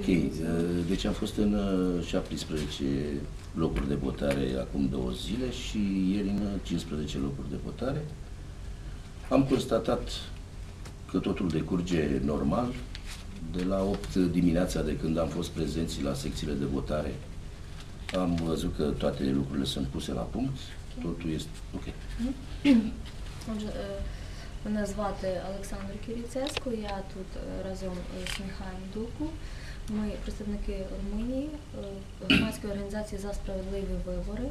Ok, uh, deci am fost în uh, 17 locuri de votare acum două zile și ieri în uh, 15 locuri de votare. Am constatat că totul decurge normal. De la 8 dimineața de când am fost prezenți la secțiile de votare, am văzut că toate lucrurile sunt puse la punct. Totul este ok. Е, мене звати Олександр Кіріцеско, я тут е, разом з Михайлом Дуку. Ми представники Румунії, е, громадської організації за справедливі вибори.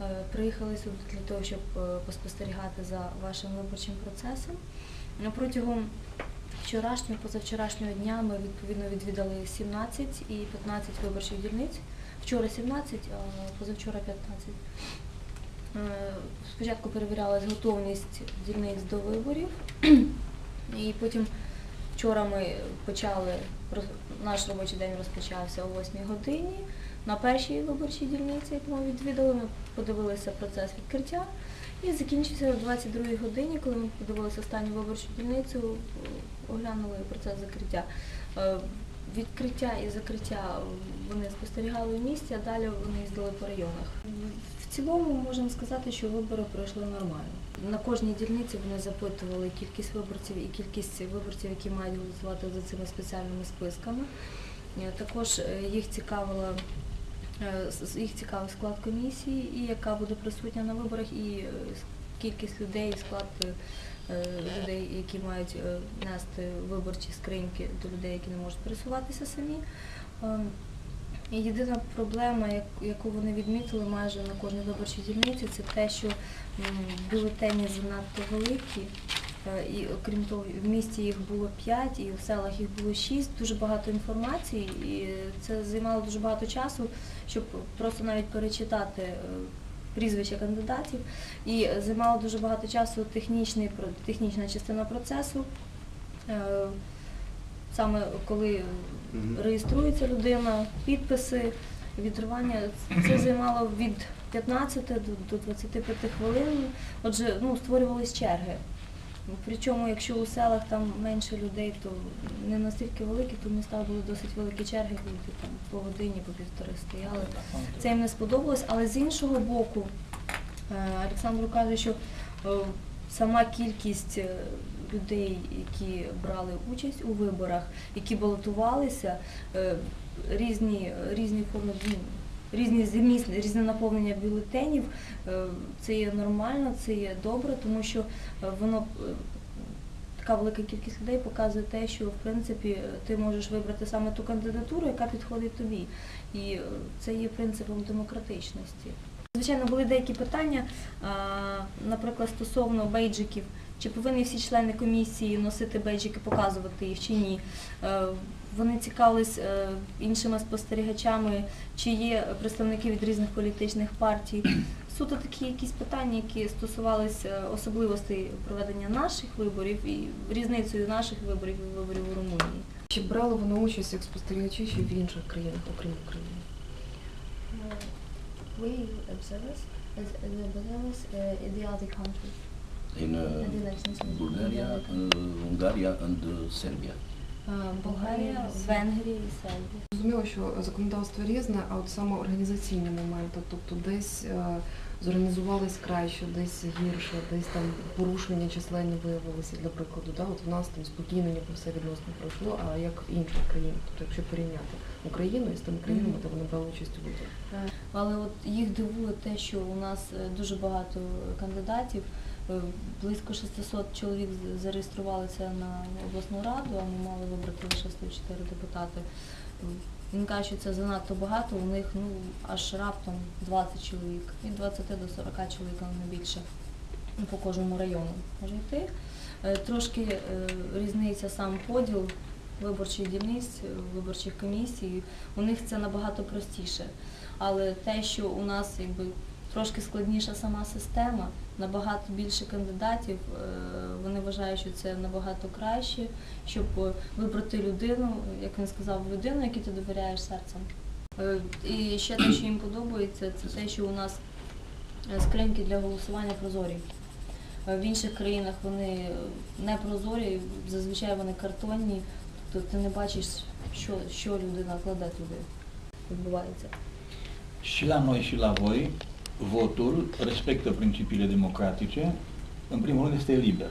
Е, Приїхали сюди для того, щоб е, поспостерігати за вашим виборчим процесом. Е, Протягом вчорашнього, позавчорашнього дня ми відповідно відвідали 17 і 15 виборчих дільниць. Вчора 17, а позавчора 15. Е, Спочатку перевірялась готовність дільниць до виборів, і потім вчора ми почали наш робочий день розпочався о 8 годині. На першій виборчій дільниці, яку ми відвідали, ми подивилися процес відкриття. І закінчився о 22 годині, коли ми подивилися останню виборчу дільницю, оглянули процес закриття. Е, Відкриття і закриття вони спостерігали в місті, а далі вони їздили по районах. В цілому можемо сказати, що вибори пройшли нормально. На кожній дільниці вони запитували кількість виборців і кількість виборців, які мають голосувати за цими спеціальними списками. Е, Також е, їх цікавила е, їх цікавий склад комісії, і яка буде присутня на виборах, і кількість людей, склад людей, які мають нести виборчі скриньки до людей, які не можуть пересуватися самі. Єдина проблема, яку вони відмітили майже на кожній виборчій дільниці, це те, що бюлетені занадто великі. Е, І окрім того, в місті їх було 5, і в селах їх було 6, дуже багато інформації, і це займало дуже багато часу, щоб просто навіть перечитати е, прізвища кандидатів. І займало дуже багато часу технічна частина процесу. Саме коли реєструється людина, підписи, відривання, це займало від 15 до, до 25 хвилин. Отже, ну, створювались черги. Причому, якщо у селах там менше людей, то не настільки великі, то в містах були досить великі черги, люди там по годині, по півтори стояли. Це їм не сподобалось, але з іншого боку, е, Олександру каже, що е, сама кількість е, людей, які брали участь у виборах, які балотувалися, е, різні, різні форми, різні зміст, різне наповнення бюлетенів, е, це є нормально, це є добре, тому що е, воно така велика кількість людей показує те, що в принципі ти можеш вибрати саме ту кандидатуру, яка підходить тобі. І це є принципом демократичності. Звичайно, були деякі питання, наприклад, стосовно бейджиків. Чи повинні всі члени комісії носити бейджики, показувати їх чи ні? Е, Вони цікавились е, іншими спостерігачами, чи є представники від різних політичних партій. Суто такі якісь питання, які стосувалися особливостей проведення наших виборів і різницею наших виборів і виборів у Румунії. Чи брали вони участь як спостерігачі ще в інших країнах, окрім України? We observers, observers in the other countries. In uh, Bulgaria, uh, Ungaria and uh, Serbia. Болгарія, Венгрія і Сербія. Зрозуміло, що законодавство різне, а от саме організаційні моменти, тобто десь е, зорганізувались краще, десь гірше, десь там порушення численні виявилися, для прикладу. Да? От в нас там спокійно ніби все відносно пройшло, а як в інших країнах, тобто якщо порівняти Україну із тими країнами, де вони брали участь у виборах. Але от їх дивує те, що у нас е, дуже багато кандидатів. Е, Близько 600 чоловік зареєструвалися на обласну раду, а ми мали вибрати лише 104 депутати. Він каже, що це занадто багато, у них ну аж раптом 20 чоловік, від 20 до 40 чоловік, але не більше по кожному району може йти. Е, Трошки е, різниця сам поділ виборчих дільниць, виборчих комісій. У них це набагато простіше. Але те, що у нас якби трошки складніша сама система, набагато більше кандидатів, е, вони вважають, що це набагато краще, щоб вибрати людину, як він сказав, людину, якій ти довіряєш серцем. Е, І ще те, що їм подобається, це те, що у нас е, скриньки для голосування прозорі. В інших країнах вони не прозорі, зазвичай вони картонні, Тобто ти не bășiș що, що людина кладе туди. Відбувається. Noi și la voi, votul respectă principiile democratice, în primul rând este liber.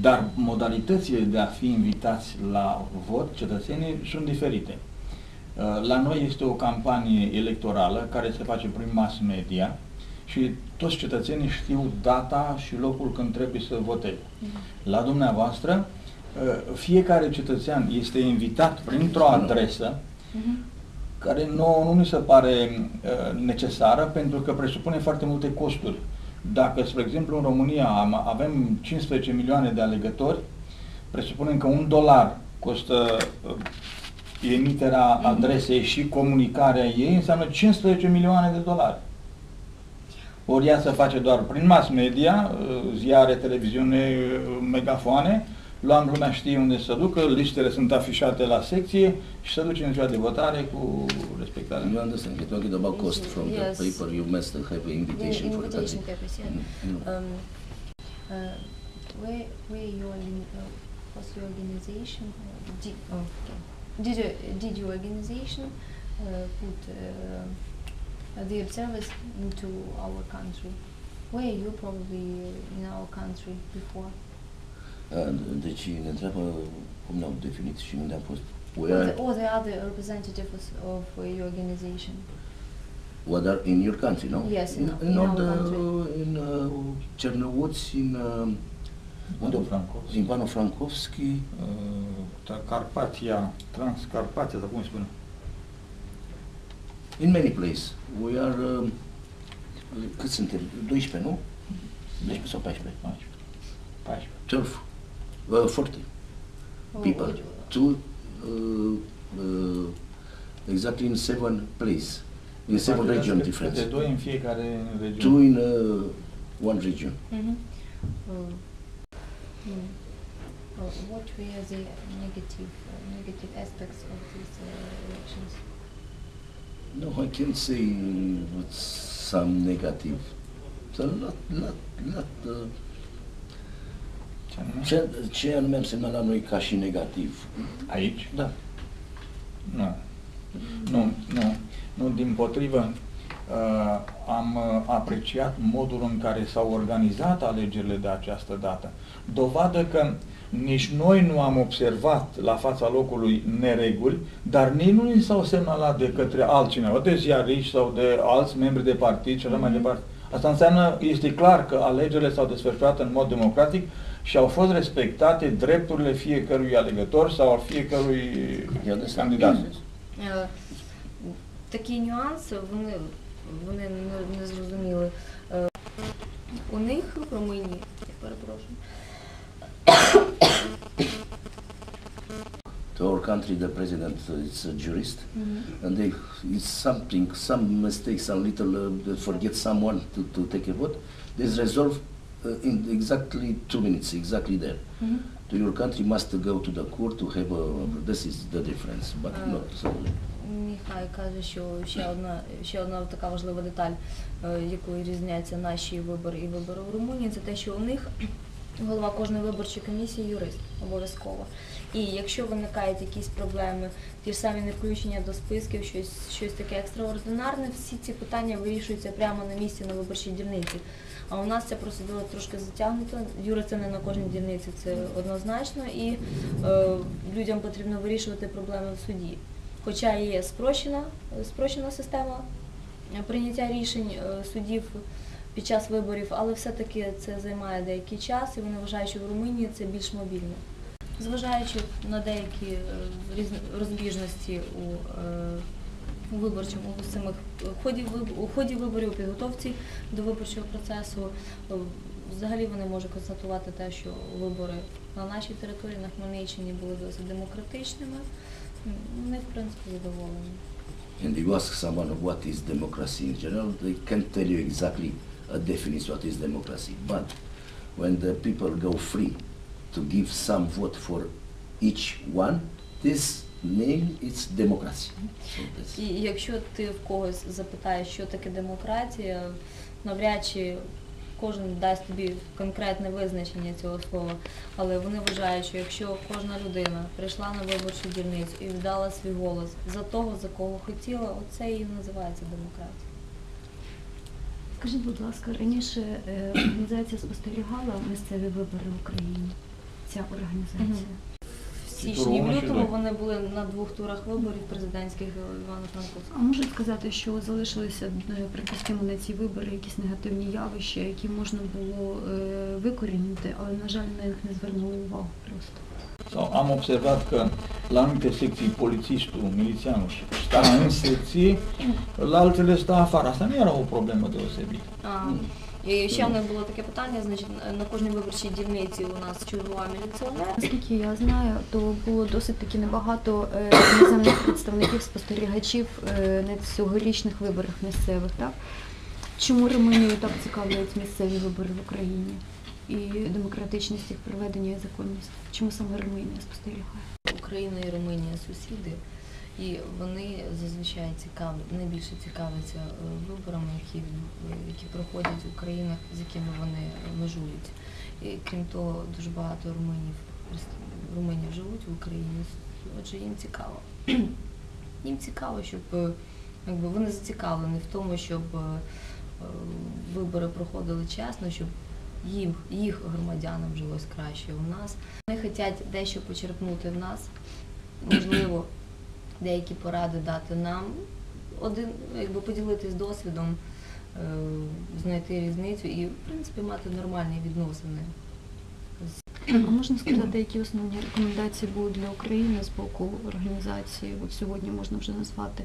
Dar modalitățile de a fi invitați la vot cetățenii sunt diferite. La noi este o campanie electorală care se face prin mass media și toți cetățenii știu data și locul când trebuie să voteze. Mm-hmm. La dumneavoastră, fiecare cetățean este invitat printr-o adresă mm-hmm care nouă nu mi se pare uh, necesară pentru că presupune foarte multe costuri. Dacă, spre exemplu, în România am, avem 15 milioane de alegători, presupunem că un dolar costă uh, emiterea Mhm. adresei și comunicarea ei, înseamnă 15 milioane de dolari. Ori ea se face doar prin mass media, uh, ziare, televiziune, uh, megafoane, luam lumea știe unde să ducă, listele sunt afișate la secție și se duce în ziua de votare cu respectarea. You understand? You're talking about cost from Yes. the paper. You must have an invitation for the Invitation country. papers, yeah. Mm, mm. Um, uh, where where your organ- uh, what's your organization? Uh, Did, oh, okay. did you did your organization uh, put uh, the observers into our country? Were you probably in our country before? Uh, Deci ne întreabă cum ne-au definit și unde am fost. Or Where, the, or the other representatives of uh, your organization? what are in your country, no? Yes, in- in, in all our the, country. in uh, Cernăuți, in uh, Unde Francos? in Ivano-Frankowski, Uh, Carpatia, Transcarpatia, sau cum îi spune? in many places. We are, um, cât suntem? 12, nu? 12 sau 14? 14. 14. 12, well, 40 oh, people, oh, two, uh, uh, exactly in seven places, in seven region. Two in uh, one region. Mm-hmm. Oh. Mm -hmm. mm. what were the negative, uh, negative aspects of these elections? No, I can't say some negative. So not, not, not. Ce anume? ce, ce anume însemna la noi ca și negativ? Aici? Da. Nu. Nu, nu. Nu, din potrivă, uh, am uh, apreciat modul în care s-au organizat alegerile de această dată. Dovadă că nici noi nu am observat la fața locului nereguli, dar nici nu ni s-au semnalat de către altcineva, de ziariști sau de alți membri de partid și așa mai Mhm. departe. Asta înseamnă, este clar că alegerile s-au desfășurat în mod democratic și au fost respectate drepturile fiecărui alegător sau al fiecărui Я десь candidat. Е, Такі нюанси, вони, вони не, не зрозуміли. Е, У них в Румунії, я перепрошую, To our country, the president is a jurist, and they is something, some mistake, some little, uh, they forget someone to, to take a vote. This resolve uh, in exactly two minutes, exactly there. Мгм. To your country must go to the court to have a. This is the difference, but Uh, not so. Міхай каже, що ще одна, ще одна така важлива деталь, е, якою різняться наші вибори і вибори в Румунії, це те, що у них голова кожної виборчої комісії юрист обов'язково. І якщо виникають якісь проблеми, ті ж самі невключення до списків, щось, щось таке екстраординарне, всі ці питання вирішуються прямо на місці на виборчій дільниці. А у нас ця процедура трошки затягнута. Юра, це не на кожній дільниці, це однозначно. І е, людям потрібно вирішувати проблеми в суді. Хоча є спрощена, спрощена система е, прийняття рішень е, судів під час виборів, але все-таки це займає деякий час, і вони вважають, що в Румунії це більш мобільно. Зважаючи на деякі е, розбіжності у, у виборчому у самих ході у ході виборів, у підготовці до виборчого процесу, е, взагалі вони можуть констатувати те, що вибори на нашій території, на Хмельниччині були досить демократичними. Вони, в принципі, задоволені. And you ask someone what is democracy in general, they can't tell you exactly a definition what is democracy. But when the people go free to give some vote for each one, this name is democracy. So І якщо ти в когось запитаєш, що таке демократія, навряд чи кожен дасть тобі конкретне визначення цього слова. Але вони вважають, що якщо кожна людина прийшла на виборчу дільницю і віддала свій голос за того, за кого хотіла, оце і називається демократія. Скажіть, будь ласка, раніше е, організація спостерігала місцеві вибори в Україні. Ця організація. В Ці січні, в лютому вони були на двох турах виборів президентських Івано-Франковського. А можуть сказати, що залишилися е, припустимо на ці вибори якісь негативні явища, які можна було е, викорінити, але на жаль на них не звернули увагу просто. So, am observat că la anumite secții polițistul, milițianul sta în secție, la altele sta afară. Asta nu era o problemă deosebită. І ще в них було таке питання, значить, на кожній виборчій дільниці у нас чергував міліціонер. Наскільки я знаю, то було досить таки небагато е, іноземних представників спостерігачів е, на цьогорічних виборах місцевих, так? Чому Румунію так цікавлять місцеві вибори в Україні? І демократичність їх проведення і законність. Чому саме Румунія спостерігає? Україна і Румунія сусіди, і вони зазвичай цікаві, найбільше цікавляться е, виборами, які, які проходять в країнах, з якими вони е, межують. І крім того, дуже багато румунів, румунів живуть в Україні, отже, їм цікаво. Їм цікаво, щоб е, якби, вони зацікавлені в тому, щоб вибори проходили чесно, щоб їм, їх громадянам жилось краще у нас. Вони хочуть дещо почерпнути в нас, можливо, деякі поради дати нам, один, якби поділитись досвідом, е, знайти різницю і, в принципі, мати нормальні відносини. А можна сказати, які основні рекомендації будуть для України з боку організації, от сьогодні можна вже назвати,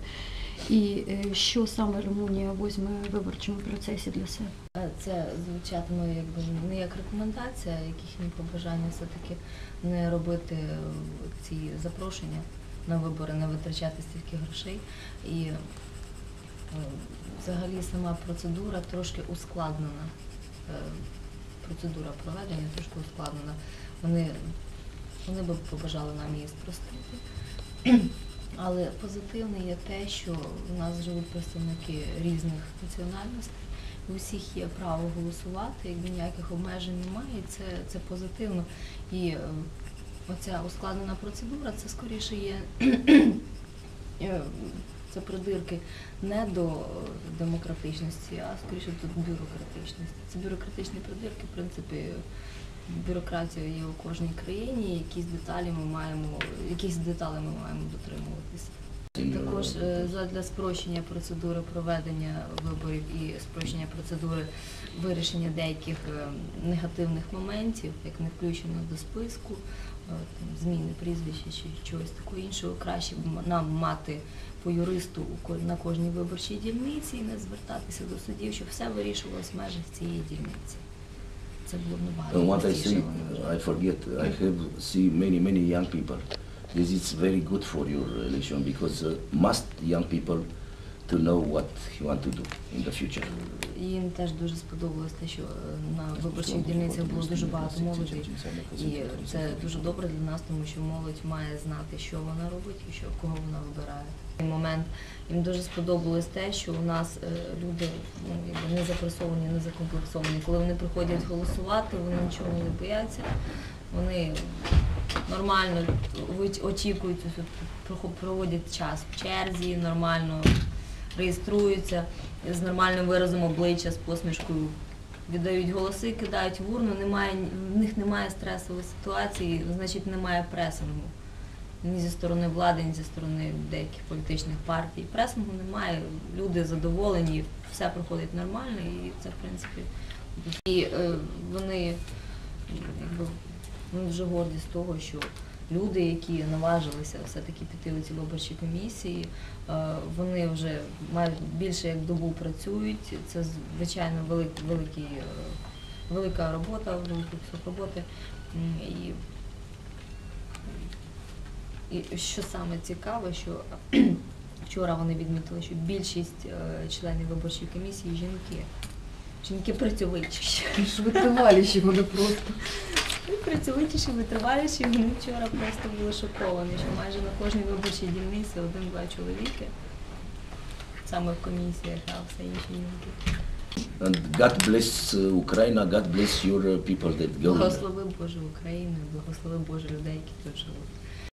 і е, що саме Румунія візьме в виборчому процесі для себе? Е, Це звучатиме якби не як рекомендація, як їхні побажання все-таки не робити ці запрошення на вибори, не витрачати стільки грошей. І е, взагалі сама процедура трошки ускладнена. Е, Процедура проведення трошки ускладнена. Вони, вони би побажали нам її спростити. Але позитивне є те, що у нас живуть представники різних національностей. У всіх є право голосувати, якби ніяких обмежень немає, і це, це позитивно. І е, оця ускладнена процедура, це скоріше є е, це придирки не до демократичності, а скоріше до бюрократичності. Це бюрократичні придирки, в принципі, бюрократія є у кожній країні, якісь деталі ми маємо, якісь деталі ми маємо дотримуватися. Також е, задля спрощення процедури проведення виборів і спрощення процедури вирішення деяких е, негативних моментів, як не включено до списку, зміни прізвища чи чогось такого іншого, краще нам мати по юристу на кожній виборчій дільниці і не звертатися до судів, щоб все вирішувалось в межах цієї дільниці. Це було б набагато what I вона I forget, I have see many, many young people. This is very good for your election because uh, must young people to know what you want to do in the future. Їм теж дуже сподобалось те, що е, на виборчих дільницях було дуже багато молоді. І це дуже добре для нас, тому що молодь має знати, що вона робить і що кого вона вибирає. Момент їм дуже сподобалось те, що у нас е, люди ну, якби не запресовані, не закомплексовані. Коли вони приходять голосувати, вони нічого не бояться. Вони нормально ви- очікують, проводять час в черзі, нормально реєструються з нормальним виразом обличчя, з посмішкою віддають голоси, кидають в урну, немає, в них немає стресової ситуації, значить немає пресингу. Ні зі сторони влади, ні зі сторони деяких політичних партій. Пресингу немає, люди задоволені, все проходить нормально і це в принципі. І е, вони якби, вони дуже горді з того, що люди, які наважилися все-таки піти у ці виборчі комісії, е, вони вже більше як добу працюють. Це звичайно велик, великий, е, велика робота, великий кусок роботи. І, і що саме цікаве, що вчора вони відмітили, що більшість е, членів виборчої комісії жінки. Жінки працьовитіші. Ж витриваліші вони просто. Ну, Працьовитіші, витриваліші, вони вчора просто були шоковані, що майже на кожній виборчій дільниці один-два чоловіки, саме в комісіях, а все інші жінки. And God bless uh, Ukraine, God bless your people that go. Благослови Боже Україну, благослови Боже людей, які тут живуть.